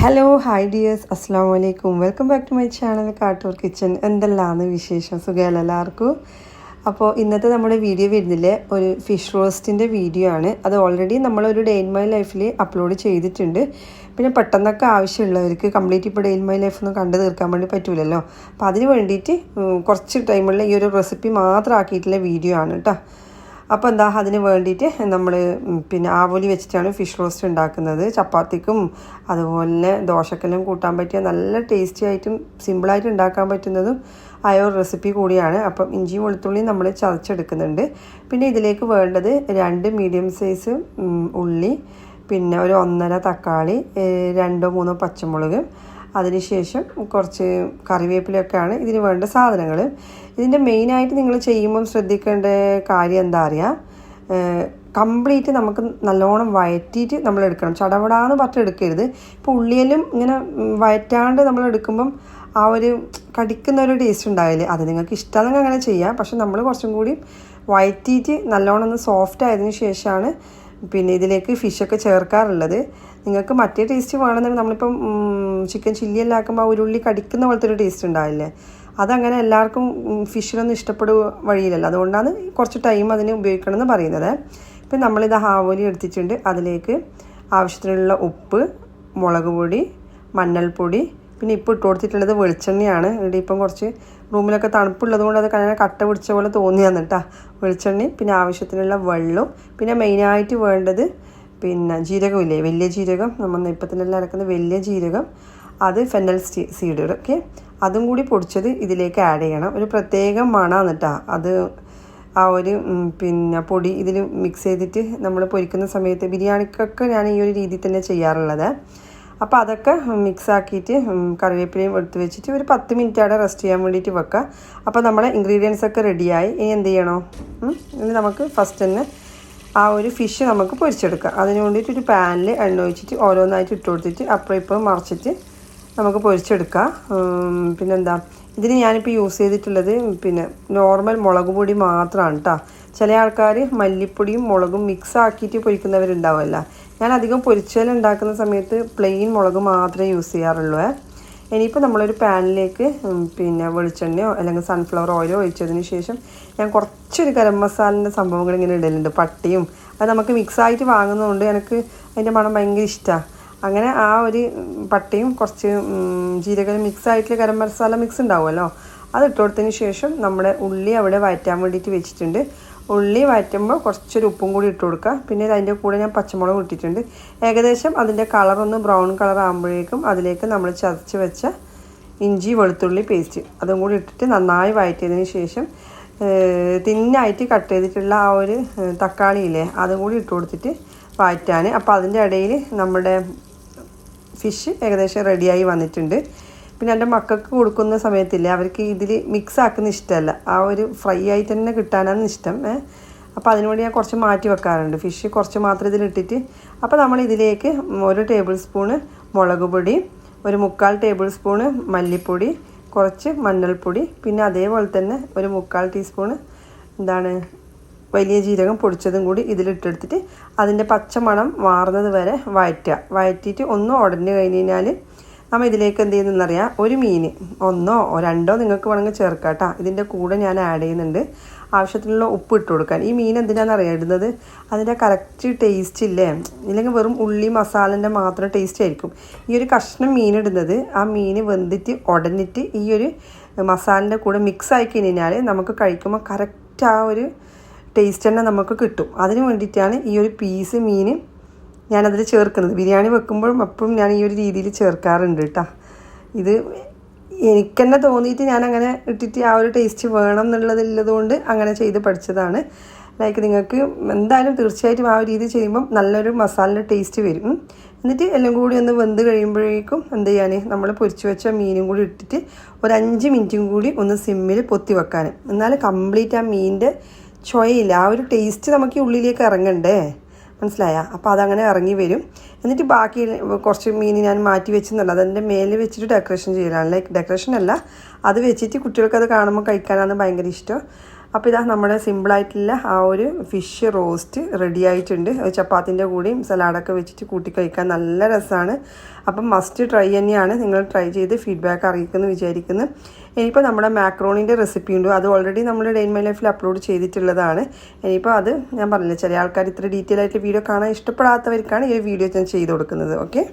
Hello hi dears അസ്സാം വലൈക്കും welcome back to my channel Kattoor kitchen എന്തെല്ലാമാണ് വിശേഷം? സുഖമല്ല എല്ലാവർക്കും? അപ്പോൾ ഇന്നത്തെ നമ്മുടെ വീഡിയോ വരുന്നില്ലേ? ഒരു ഫിഷ് റോസ്റ്റിന്റെ വീഡിയോ ആണ്. അത് ഓൾറെഡി നമ്മളൊരു ഡേ ഇൻ മൈ ലൈഫിൽ അപ്ലോഡ് ചെയ്തിട്ടുണ്ട്. പിന്നെ പെട്ടെന്നൊക്കെ ആവശ്യമുള്ളവർക്ക് കംപ്ലീറ്റ് ഇപ്പോൾ ഡേ ഇൻ മൈ ലൈഫ് ഒന്നും കണ്ടു തീർക്കാൻ വേണ്ടി പറ്റൂലല്ലോ. അപ്പോൾ അതിന് വേണ്ടിയിട്ട് കുറച്ച് ടൈമുള്ള ഈ ഒരു റെസിപ്പി മാത്രം ആക്കിയിട്ടുള്ള വീഡിയോ ആണ് കേട്ടോ അപ്പോൾ എന്താ അതിന് വേണ്ടിയിട്ട് നമ്മൾ പിന്നെ ആവോലി വെച്ചിട്ടാണ് ഫിഷ് റോസ്റ്റ് ഉണ്ടാക്കുന്നത്. ചപ്പാത്തിക്കും അതുപോലെ ദോശക്കെല്ലാം കൂട്ടാൻ പറ്റിയ നല്ല ടേസ്റ്റി ആയിട്ടും സിമ്പിളായിട്ട് ഉണ്ടാക്കാൻ പറ്റുന്നതും ആയ ഒരു റെസിപ്പി കൂടിയാണ്. അപ്പം ഇഞ്ചി വെളുത്തുള്ളി നമ്മൾ ചതച്ചെടുക്കുന്നുണ്ട്. പിന്നെ ഇതിലേക്ക് വേണ്ടത് രണ്ട് മീഡിയം സൈസ് ഉള്ളി പിന്നെ ഒരു ഒന്നര തക്കാളി രണ്ടോ മൂന്നോ പച്ചമുളക്. അതിനുശേഷം കുറച്ച് കറിവേപ്പിലൊക്കെയാണ് ഇതിന് വേണ്ട സാധനങ്ങൾ ഇതിന്റെ മെയിനായിട്ട് നിങ്ങൾ ചെയ്യുമ്പം ശ്രദ്ധിക്കേണ്ട കാര്യം എന്താ അറിയാം? കംപ്ലീറ്റ് നമുക്ക് നല്ലോണം വയറ്റിയിട്ട് നമ്മൾ എടുക്കണം. ചടപടാന്ന് പറഞ്ഞിട്ട് എടുക്കരുത്. ഇപ്പോൾ ഉള്ളിയിലും ഇങ്ങനെ വയറ്റാണ്ട് നമ്മൾ എടുക്കുമ്പം ആ ഒരു കടിക്കുന്ന ഒരു ടേസ്റ്റ് ഉണ്ടാവില്ലേ? അത് നിങ്ങൾക്ക് ഇഷ്ടമാണെങ്കിൽ അങ്ങനെ ചെയ്യാം. പക്ഷെ നമ്മൾ കുറച്ചും കൂടി വയറ്റിയിട്ട് നല്ലോണം ഒന്ന് സോഫ്റ്റ് ആയതിനു ശേഷമാണ് പിന്നെ ഇതിലേക്ക് ഫിഷൊക്കെ ചേർക്കാറുള്ളത്. നിങ്ങൾക്ക് മറ്റേ ടേസ്റ്റ് വേണമെന്നുണ്ടെങ്കിൽ നമ്മളിപ്പം ചിക്കൻ ചില്ലി എല്ലാം ആക്കുമ്പോൾ ആ ഉരുള്ളി കടിക്കുന്ന പോലത്തെ ഒരു ടേസ്റ്റ് ഉണ്ടാവില്ലേ? അതങ്ങനെ എല്ലാവർക്കും ഫിഷിനൊന്നും ഇഷ്ടപ്പെടുക വഴിയിലല്ല. അതുകൊണ്ടാണ് കുറച്ച് ടൈം അതിന് ഉപയോഗിക്കണമെന്ന് പറയുന്നത്. ഇപ്പം നമ്മളിത് ഹാവോലി എടുത്തിട്ടുണ്ട്. അതിലേക്ക് ആവശ്യത്തിനുള്ള ഉപ്പ് മുളക് പൊടി മഞ്ഞൾപ്പൊടി പിന്നെ ഇപ്പോൾ ഇട്ട് കൊടുത്തിട്ടുള്ളത് വെളിച്ചെണ്ണയാണ്. ഇവിടെ ഇപ്പം കുറച്ച് റൂമിലൊക്കെ തണുപ്പുള്ളത് കൊണ്ട് അത് കഴിഞ്ഞാൽ കട്ട പിടിച്ച പോലെ തോന്നിയാന്ന് കേട്ടോ വെളിച്ചെണ്ണയും പിന്നെ ആവശ്യത്തിനുള്ള വെള്ളവും. പിന്നെ മെയിനായിട്ട് വേണ്ടത് പിന്നെ ജീരകമില്ലേ വലിയ ജീരകം. നമ്മൾ നെയ്പ്പത്തിനെല്ലാം ഇറക്കുന്ന വലിയ ജീരകം. അത് ഫെനൽ സീഡ് ഓക്കെ അതും കൂടി പൊടിച്ചത് ഇതിലേക്ക് ആഡ് ചെയ്യണം. ഒരു പ്രത്യേകം മണമാണ് കേട്ടോ അത് ആ ഒരു പിന്നെ പൊടി ഇതിൽ മിക്സ് ചെയ്തിട്ട് നമ്മൾ പൊരിക്കുന്ന സമയത്ത് ബിരിയാണിക്കൊക്കെ ഞാൻ ഈ ഒരു രീതിയിൽ തന്നെ ചെയ്യാറുള്ളത്. അപ്പോൾ അതൊക്കെ മിക്സ് ആക്കിയിട്ട് കറിവേപ്പിലയും എടുത്ത് വെച്ചിട്ട് ഒരു പത്ത് മിനിറ്റ് അവിടെ റെസ്റ്റ് ചെയ്യാൻ വേണ്ടിയിട്ട് വെക്കുക അപ്പോൾ നമ്മളെ ഇൻഗ്രീഡിയൻസ് ഒക്കെ റെഡിയായി ഇനി എന്ത് ചെയ്യണോ? ഇനി നമുക്ക് ഫസ്റ്റ് തന്നെ ആ ഒരു ഫിഷ് നമുക്ക് പൊരിച്ചെടുക്കാം. അതിന് വേണ്ടിയിട്ട് ഒരു പാനിൽ എണ്ണ ഒഴിച്ചിട്ട് ഓരോന്നായിട്ട് ഇട്ട് കൊടുത്തിട്ട് അപ്പുറം ഇപ്പുറം മറിച്ചിട്ട് നമുക്ക് പൊരിച്ചെടുക്കാം. പിന്നെന്താ? ഇതിന് ഞാനിപ്പോൾ യൂസ് ചെയ്തിട്ടുള്ളത് പിന്നെ നോർമൽ മുളക് പൊടി മാത്രമാണ് കേട്ടോ ചില ആൾക്കാർ മല്ലിപ്പൊടിയും മുളകും മിക്സ് ആക്കിയിട്ട് പൊരിക്കുന്നവരുണ്ടാവുമല്ലോ. ഞാൻ അധികം പൊരിച്ചൽ ഉണ്ടാക്കുന്ന സമയത്ത് പ്ലെയിൻ മുളക് മാത്രമേ യൂസ് ചെയ്യാറുള്ളൂ. ഇനിയിപ്പോൾ നമ്മളൊരു പാനിലേക്ക് പിന്നെ വെളിച്ചെണ്ണയോ അല്ലെങ്കിൽ സൺഫ്ലവർ ഓയിലോ ഒഴിച്ചതിന് ശേഷം ഞാൻ കുറച്ചൊരു ഗരം മസാലിന്റെ സംഭവങ്ങൾ ഇങ്ങനെ ഇടലുണ്ട്. പട്ടിയും അത് നമുക്ക് മിക്സായിട്ട് വാങ്ങുന്നതുകൊണ്ട് എനിക്ക് അതിന്റെ മണം ഭയങ്കര ഇഷ്ടമാണ് അങ്ങനെ ആ ഒരു പട്ടിയും കുറച്ച് ജീരകം മിക്സ് ആയിട്ടുള്ള ഗരം മസാല മിക്സ് ഉണ്ടാവുമല്ലോ. അത് ഇട്ട് കൊടുത്തതിന് ശേഷം നമ്മുടെ ഉള്ളി അവിടെ വഴറ്റാൻ വേണ്ടിയിട്ട് വെച്ചിട്ടുണ്ട്. ഉള്ളി വഴറ്റുമ്പോൾ കുറച്ചൊരു ഉപ്പും കൂടി ഇട്ട് കൊടുക്കുക. പിന്നെ അതിന്റെ കൂടെ ഞാൻ പച്ചമുളക് ഇട്ടിട്ടുണ്ട്. ഏകദേശം അതിന്റെ കളറൊന്ന് ബ്രൗൺ കളർ ആകുമ്പോഴേക്കും അതിലേക്ക് നമ്മൾ ചതച്ച് വെച്ച ഇഞ്ചി വെളുത്തുള്ളി പേസ്റ്റ് അതും കൂടി ഇട്ടിട്ട് നന്നായി വഴറ്റിയതിന് ശേഷം തിന്നായിട്ട് കട്ട് ചെയ്തിട്ടുള്ള ആ ഒരു തക്കാളിയില്ലേ അതും കൂടി ഇട്ട് കൊടുത്തിട്ട് വഴറ്റാൻ. അപ്പോൾ അതിന്റെ ഇടയിൽ നമ്മുടെ ഫിഷ് ഏകദേശം റെഡിയായി വന്നിട്ടുണ്ട്. പിന്നെ എന്റെ മക്കൾക്ക് കൊടുക്കുന്ന സമയത്തില്ലേ അവർക്ക് ഇതിൽ മിക്സ് ആക്കുന്ന ഇഷ്ടമല്ല. ആ ഒരു ഫ്രൈ ആയിട്ട് തന്നെ കിട്ടാനാണ് ഇഷ്ടം അപ്പോൾ അതിനുവേണ്ടി ഞാൻ കുറച്ച് മാറ്റി വെക്കാറുണ്ട്. ഫിഷ് കുറച്ച് മാത്രം ഇതിലിട്ടിട്ട് അപ്പോൾ നമ്മൾ ഇതിലേക്ക് ഒരു ടേബിൾ സ്പൂണ് മുളക് പൊടി ഒരു മുക്കാൽ ടേബിൾ സ്പൂണ് മല്ലിപ്പൊടി കുറച്ച് മഞ്ഞൾപ്പൊടി പിന്നെ അതേപോലെ തന്നെ ഒരു മുക്കാൽ ടീസ്പൂണ് എന്താണ് വലിയ ജീരകം പൊടിച്ചതും കൂടി ഇതിലിട്ടെടുത്തിട്ട് അതിന്റെ പച്ചമണം മാറുന്നത് വരെ വഴറ്റുക. വഴറ്റിയിട്ട് ഒന്ന് ഉടഞ്ഞു കഴിഞ്ഞ് കഴിഞ്ഞാൽ നമ്മൾ ഇതിലേക്ക് എന്ത് ചെയ്യുന്നതെന്നറിയാം ഒരു മീൻ ഒന്നോ രണ്ടോ നിങ്ങൾക്ക് വേണമെങ്കിൽ ചേർക്കാം കേട്ടോ. ഇതിന്റെ കൂടെ ഞാൻ ആഡ് ചെയ്യുന്നുണ്ട്. ആവശ്യത്തിനുള്ള ഉപ്പ് ഇട്ട് കൊടുക്കാൻ. ഈ മീൻ എന്തിനാണെന്ന് അറിയാം ഇടുന്നത് അതിന്റെ കറക്റ്റ് ടേസ്റ്റ് ഇല്ലേ? ഇല്ലെങ്കിൽ വെറും ഉള്ളി മസാലന്റെ മാത്രം ടേസ്റ്റ് ആയിരിക്കും. ഈ ഒരു കഷ്ണം മീൻ ഇടുന്നത് ആ മീൻ വെന്തിട്ട് ഉടഞ്ഞിട്ട് ഈ ഒരു മസാലന്റെ കൂടെ മിക്സ് ആയി കഴിഞ്ഞാൽ നമുക്ക് കഴിക്കുമ്പോൾ കറക്റ്റ് ആ ഒരു ടേസ്റ്റ് തന്നെ നമുക്ക് കിട്ടും. അതിന് വേണ്ടിയിട്ടാണ് ഈ ഒരു പീസ് മീൻ ഞാനതിൽ ചേർക്കുന്നത്. ബിരിയാണി വെക്കുമ്പോഴും അപ്പോഴും ഞാൻ ഈ ഒരു രീതിയിൽ ചേർക്കാറുണ്ട് കേട്ടോ ഇത് എനിക്ക് തന്നെ തോന്നിയിട്ട് ഞാൻ അങ്ങനെ ഇട്ടിട്ട് ആ ഒരു ടേസ്റ്റ് വേണം എന്നുള്ളതുള്ളതുകൊണ്ട് അങ്ങനെ ചെയ്ത് പഠിച്ചതാണ്. ലൈക്ക് നിങ്ങൾക്ക് എന്തായാലും തീർച്ചയായിട്ടും ആ ഒരു രീതി ചെയ്യുമ്പം നല്ലൊരു മസാലയുടെ ടേസ്റ്റ് വരും. എന്നിട്ട് എല്ലാം കൂടി ഒന്ന് വെന്ത് കഴിയുമ്പോഴേക്കും എന്ത് ചെയ്യാൻ നമ്മൾ പൊരിച്ചു വെച്ച മീനും കൂടി ഇട്ടിട്ട് ഒരു അഞ്ച് മിനിറ്റും കൂടി ഒന്ന് സിമ്മിൽ പൊത്തി വെക്കാൻ എന്നാൽ കംപ്ലീറ്റ് ആ മീനിന്റെ ചൊയയില്ല ആ ഒരു ടേസ്റ്റ് നമുക്ക് ഉള്ളിലേക്ക് ഇറങ്ങണ്ടേ? മനസ്സിലായ? അപ്പോൾ അതങ്ങനെ ഇറങ്ങി വരും. എന്നിട്ട് ബാക്കി കുറച്ച് മീൻ ഞാൻ മാറ്റി വെച്ചെന്നല്ല അതിന്റെ മേലെ വെച്ചിട്ട് ഡെക്കറേഷൻ ചെയ്യലാണ്. ലൈക്ക് ഡെക്കറേഷൻ അല്ല അത് വെച്ചിട്ട് കുട്ടികൾക്ക് അത് കാണുമ്പോൾ കഴിക്കാനാണ് ഭയങ്കര ഇഷ്ടം. അപ്പോൾ ഇതാ നമ്മുടെ സിമ്പിളായിട്ടുള്ള ആ ഒരു ഫിഷ് റോസ്റ്റ് റെഡി ആയിട്ടുണ്ട്. ചപ്പാത്തിന്റെ കൂടെയും സലാഡൊക്കെ വെച്ചിട്ട് കൂട്ടി കഴിക്കാൻ നല്ല രസമാണ് അപ്പം മസ്റ്റ് ട്രൈ തന്നെയാണ്. നിങ്ങൾ ട്രൈ ചെയ്ത് ഫീഡ്ബാക്ക് അറിയിക്കുമെന്ന് വിചാരിക്കുന്നു. ഇനിയിപ്പോൾ നമ്മുടെ മാക്രോണിന്റെ റെസിപ്പി ഉണ്ട്. അത് ഓൾറെഡി നമ്മൾ ഡെയിൻ മൈ ലൈഫിൽ അപ്ലോഡ് ചെയ്തിട്ടുള്ളതാണ്. ഇനിയിപ്പോൾ അത് ഞാൻ പറഞ്ഞില്ല ചില ആൾക്കാർ ഇത്ര ഡീറ്റെയിൽ ആയിട്ട് വീഡിയോ കാണാൻ ഇഷ്ടപ്പെടാത്തവർക്കാണ് ഈ വീഡിയോ ഞാൻ ചെയ്ത് കൊടുക്കുന്നത്. ഓക്കെ